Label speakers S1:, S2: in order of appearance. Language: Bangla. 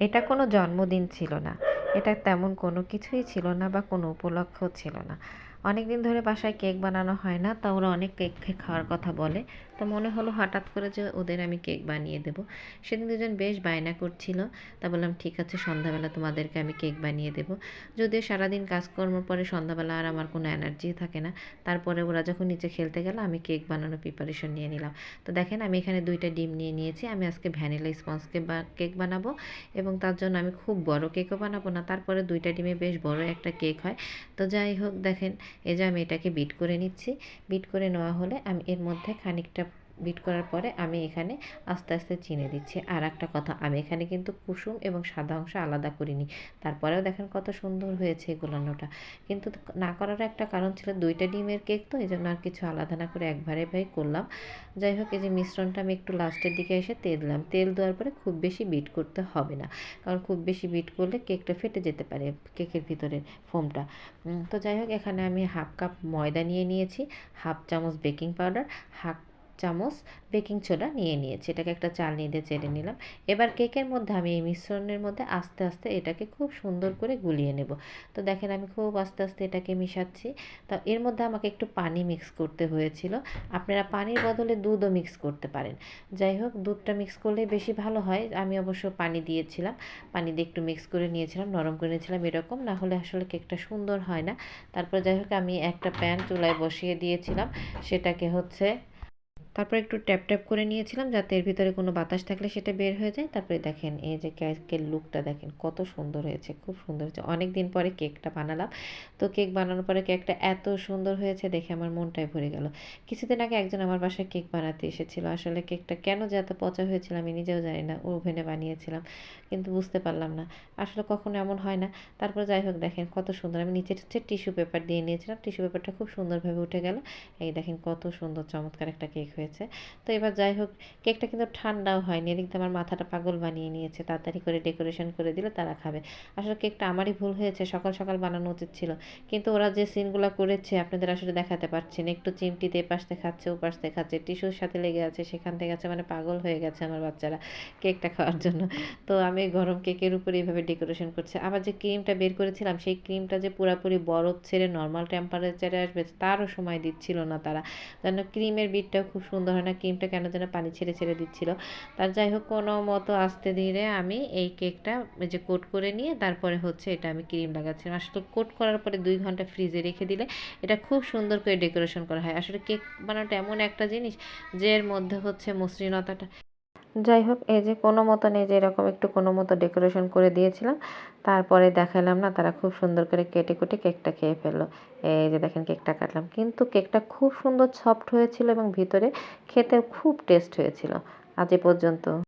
S1: এটা কোনো জন্মদিন ছিল না। এটা তেমন কোনো কিছুই ছিল না বা কোনো উপলক্ষ ছিল না। অনেক দিন ধরে বাসায় কেক বানানো হয় না, তা ওরা অনেক কেক খাওয়ার কথা বলে। তো মনে হলো হঠাৎ করে যে ওদের আমি কেক বানিয়ে দেবো। সেদিন দুজন বেশ বায়না করছিল। তা বললাম, ঠিক আছে, সন্ধ্যাবেলা তোমাদেরকে আমি কেক বানিয়ে দেবো। যদিও সারাদিন কাজকর্ম পরে সন্ধ্যাবেলা আর আমার কোনো এনার্জি থাকে না। তারপরে ওরা যখন নিচে খেলতে গেল, আমি কেক বানানোর প্রিপারেশন নিয়ে নিলাম। তো দেখেন, আমি এখানে দুইটা ডিম নিয়ে নিয়েছি। আমি আজকে ভ্যানিলা স্পঞ্জকে বা কেক বানাবো এবং তার জন্য আমি খুব বড় কেকও বানাবো না। তারপরে দুইটা ডিমে বেশ বড় একটা কেক হয়। তো যাই হোক, দেখেন এই যে আমি এটাকে বিট করে নিচ্ছি। বিট করে নেওয়া হলে আমি এর মধ্যে খানিকটা বিট করার পরে আমি এখানে আস্তে আস্তে চিনে দিচ্ছি। আর একটা কথা, আমি এখানে কিন্তু কুসুম এবং সাদা অংশ আলাদা করিনি। তারপরেও দেখেন কত সুন্দর হয়েছে গোলানোটা। কিন্তু না করার একটা কারণ ছিল দুইটা ডিমের কেক তো এই জন্য আর কিছু আলাদা না করে একবারে ভাই করলাম। যাই হোক, এই যে মিশ্রণটা আমি একটু লাস্টের দিকে এসে তেল দিলাম। তেল দেওয়ার পরে খুব বেশি বিট করতে হবে না। কারণ খুব বেশি বিট করলে কেকটা ফেটে যেতে পারে কেকের ভিতরের ফোমটা। তো যাই হোক, এখানে আমি হাফ কাপ ময়দা নিয়ে নিয়েছি, হাফ চামচ বেকিং পাউডার, হাফ চামচ বেকিং সোডা নিয়ে নিয়েছি। এটাকে একটা চাল চালনি দিয়ে চেড়ে নিলাম। এবার কেকের মধ্যে আমি এই মিশ্রণের মধ্যে আস্তে আস্তে এটাকে খুব সুন্দর করে গুলিয়ে নেব। তো দেখেন আমি খুব আস্তে আস্তে এটাকে মিশাচ্ছি। তা এর মধ্যে আমাকে একটু পানি মিক্স করতে হয়েছিল। আপনারা পানির বদলে দুধও মিক্স করতে পারেন। যাই হোক, দুধটা মিক্স করলে বেশি ভালো হয়। আমি অবশ্য পানি দিয়েছিলাম। পানি দিয়ে একটু মিক্স করে নিয়েছিলাম, নরম করে নিয়েছিলাম এরকম। না হলে আসলে কেকটা সুন্দর হয় না। তারপর যাই হোক, আমি একটা প্যান চুলায় বসিয়ে দিয়েছিলাম। সেটাকে হচ্ছে তারপর একটু ট্যাপ ট্যাপ করে নিয়েছিলাম যাতে এর ভিতরে কোনো বাতাস থাকলে সেটা বের হয়ে যায়। তারপরে দেখেন এই যে কেকের লুকটা দেখেন, কত সুন্দর হয়েছে, খুব সুন্দর হয়েছে। অনেক দিন পরে কেকটা বানালাম। তো কেক বানানোর পরে কেকটা এত সুন্দর হয়েছে দেখে আমার মনটাই ভরে গেল। কিছুদিন আগে একজন আমার বাসায় কেক বানাতে এসেছিল। আসলে কেকটা কেন যে এত পচা হয়েছিল আমি নিজেও জানি না, ওভেনে বানিয়েছিলাম, কিন্তু বুঝতে পারলাম না। আসলে কখনো এমন হয় না। তারপর যাই হোক দেখেন কত সুন্দর, আমি নিচে হচ্ছে টিস্যু পেপার দিয়ে নিয়েছিলাম। টিস্যু পেপারটা খুব সুন্দরভাবে উঠে গেল। এই দেখেন কত সুন্দর চমৎকার একটা কেক হয়েছে। হয়েছে। তো এবার যাই হোক, কেকটা কিন্তু ঠান্ডাও হয়নি। এদিক আমার মাথাটা পাগল বানিয়ে নিয়েছে। তাড়াতাড়ি করে ডেকোরেশন করে দিলে, তারা খাবে। আসলে কেকটা আমারই ভুল হয়েছে, সকাল সকাল বানানো উচিত ছিল। কিন্তু ওরা যে সিনগুলো করেছে, আপনাদের আসলে দেখাতে পারছি না। একটু চিমটিতে এ পাশ দেখাচ্ছে ও পাশ দেখাচ্ছে টিস্যুর সাথে লেগে আছে, সেখান থেকে আছে মানে পাগল হয়ে গেছে আমার বাচ্চারা কেকটা খাওয়ার জন্য। তো আমি গরম কেকের উপরে এইভাবে ডেকোরেশন করছি। আবার যে ক্রিমটা বের করেছিলাম, সেই ক্রিমটা যে পুরোপুরি বরফ ছেড়ে নর্মাল টেম্পারেচারে আসবে, তারও সময় দিচ্ছিল না তারা। যেন ক্রিমের বিটটাও খুব সুন্দর হয় না, ক্রিমটা কেন যেন পানি ছেড়ে ছেড়ে দিচ্ছিল। তার যাই হোক, কোনো মতো আস্তে ধীরে আমি এই কেকটা যে কোট করে নিয়ে তারপরে হচ্ছে এটা আমি ক্রিম লাগাচ্ছিলাম। আসলে কোট করার পরে দুই ঘণ্টা ফ্রিজে রেখে দিলে এটা খুব সুন্দর করে ডেকোরেশন করা হয়। আসলে কেক বানানোটা এমন একটা জিনিস যে এর মধ্যে হচ্ছে মসৃণতাটা যাই হোক, এই যে কোনো মতো নেই যে এরকম একটু কোনো মতো ডেকোরেশন করে দিয়েছিলাম, তারপরে দেখালাম না, তারা খুব সুন্দর করে কেটে কুটে কেকটা খেয়ে ফেলল। এই যে দেখেন কেকটা কাটলাম, কিন্তু কেকটা খুব সুন্দর সফট হয়েছিল এবং ভিতরে খেতে খুব টেস্ট হয়েছিল। আজ এ পর্যন্ত।